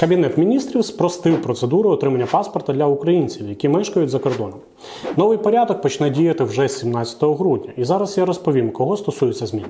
Кабінет міністрів спростив процедуру отримання паспорта для українців, які мешкають за кордоном. Новий порядок почне діяти вже 17 грудня, і зараз я розповім, кого стосується змін.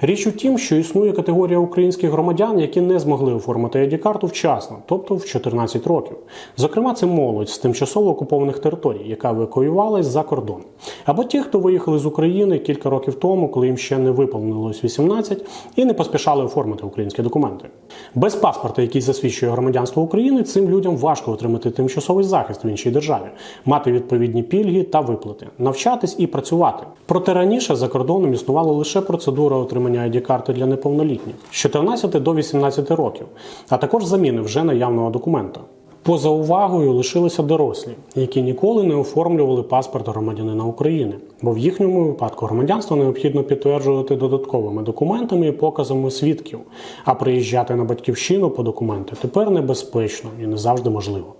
Річ у тім, що існує категорія українських громадян, які не змогли оформити id карту вчасно, тобто в 14 років. Зокрема, це молодь з тимчасово окупованих територій, яка евакуювалась за кордон, або ті, хто виїхали з України кілька років тому, коли їм ще не виповнилось 18, і не поспішали оформити українські документи. Без паспорта, який засвідчує громадянство України, цим людям важко отримати тимчасовий захист в іншій державі, мати відповідні пільги та виплати, навчатись і працювати. Проте раніше за кордоном існувала лише процедура отримання id карти для неповнолітніх з 14 до 18 років, а також заміни вже наявного документа. Поза увагою лишилися дорослі, які ніколи не оформлювали паспорт громадянина України, бо в їхньому випадку громадянство необхідно підтверджувати додатковими документами і показами свідків, а приїжджати на батьківщину по документи тепер небезпечно і не завжди можливо.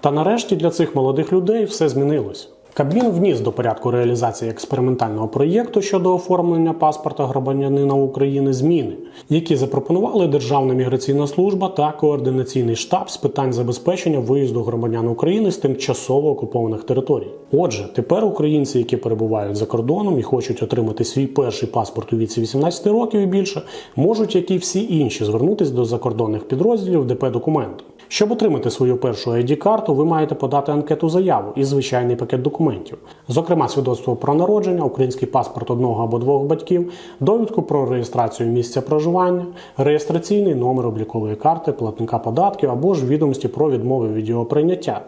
Та нарешті для цих молодих людей все змінилось. Кабмін вніс до порядку реалізації експериментального проєкту щодо оформлення паспорта громадянина України зміни, які запропонували Державна міграційна служба та координаційний штаб з питань забезпечення виїзду громадян України з тимчасово окупованих територій. Отже, тепер українці, які перебувають за кордоном і хочуть отримати свій перший паспорт у віці 18 років і більше, можуть, як і всі інші, звернутися до закордонних підрозділів ДП документу. Щоб отримати свою першу id карту ви маєте подати анкету заяву і звичайний пакет документів, зокрема свідоцтво про народження, український паспорт одного або двох батьків, довідку про реєстрацію місця проживання, реєстраційний номер облікової карти, платника податків або ж відомості про відмови від його прийняття.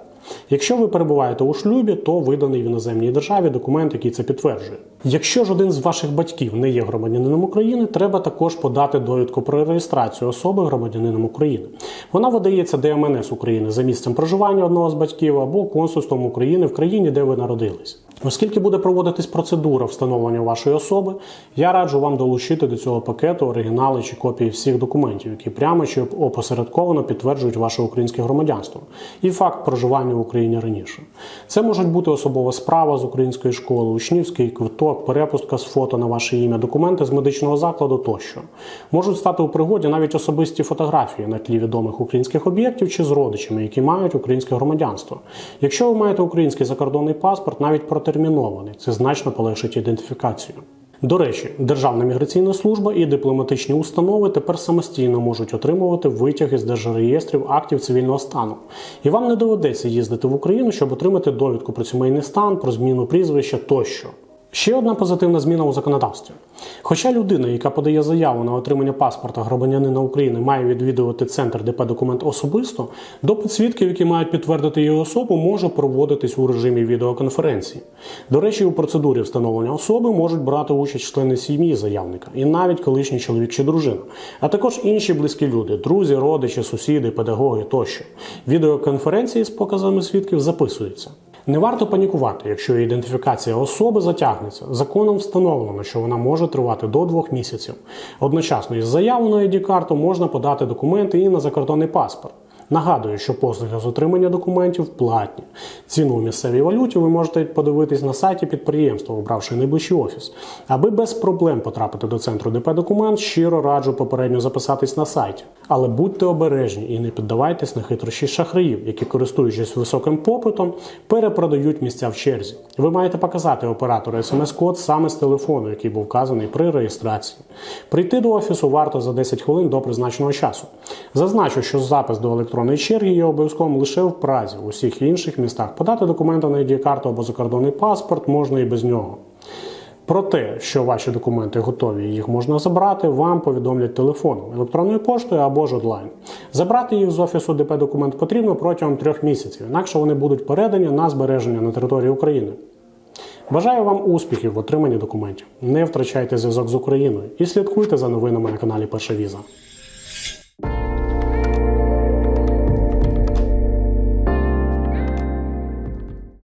Якщо ви перебуваєте у шлюбі, то виданий в іноземній державі документ, який це підтверджує. Якщо ж один з ваших батьків не є громадянином України, треба також подати довідку про реєстрацію особи громадянином України. Вона видається ДМНС України за місцем проживання одного з батьків або консульством України в країні, де ви народились. Оскільки буде проводитись процедура встановлення вашої особи, я раджу вам долучити до цього пакету оригінали чи копії всіх документів, які прямо чи опосередковано підтверджують ваше українське громадянство і факт проживання в Україні раніше. Це можуть бути особова справа з української школи, учнівський квиток, перепустка з фото на ваше ім'я, документи з медичного закладу тощо. Можуть стати у пригоді навіть особисті фотографії на тлі відомих українських об'єктів чи з родичами, які мають українське громадянство. Якщо ви маєте український закордонний паспорт, навіть протермінований, це значно полегшить ідентифікацію. До речі, Державна міграційна служба і дипломатичні установи тепер самостійно можуть отримувати витяги з держреєстрів актів цивільного стану. І вам не доведеться їздити в Україну, щоб отримати довідку про сімейний стан, про зміну прізвища тощо. Ще одна позитивна зміна у законодавстві. Хоча людина, яка подає заяву на отримання паспорта громадянина України, має відвідувати центр ДП документ особисто, допит свідків, які мають підтвердити її особу, може проводитись у режимі відеоконференції. До речі, у процедурі встановлення особи можуть брати участь члени сім'ї заявника і навіть колишній чоловік чи дружина, а також інші близькі люди, друзі, родичі, сусіди, педагоги тощо. Відеоконференції з показами свідків записуються. Не варто панікувати, якщо ідентифікація особи затягнеться. Законом встановлено, що вона може тривати до двох місяців. Одночасно із заявою на id карту можна подати документи і на закордонний паспорт. Нагадую, що послуги з отримання документів платні. Ціну у місцевій валюті ви можете подивитись на сайті підприємства, обравши найближчий офіс. Аби без проблем потрапити до центру ДП документ, щиро раджу попередньо записатись на сайті. Але будьте обережні і не піддавайтесь на хитрощі шахраїв, які, користуючись високим попитом, перепродають місця в черзі. Ви маєте показати оператору смс-код саме з телефону, який був вказаний при реєстрації. Прийти до офісу варто за 10 хвилин до призначеного часу. Зазначу, що запис до електронної черги є обов'язковим лише в Празі. У всіх інших містах подати документи на id карту або закордонний паспорт можна і без нього. Про те, що ваші документи готові і їх можна забрати, вам повідомлять телефоном, електронною поштою або ж онлайн. Забрати їх з офісу ДП документ потрібно протягом трьох місяців, інакше вони будуть передані на збереження на території України. Бажаю вам успіхів в отриманні документів. Не втрачайте зв'язок з Україною і слідкуйте за новинами на каналі Перша Віза.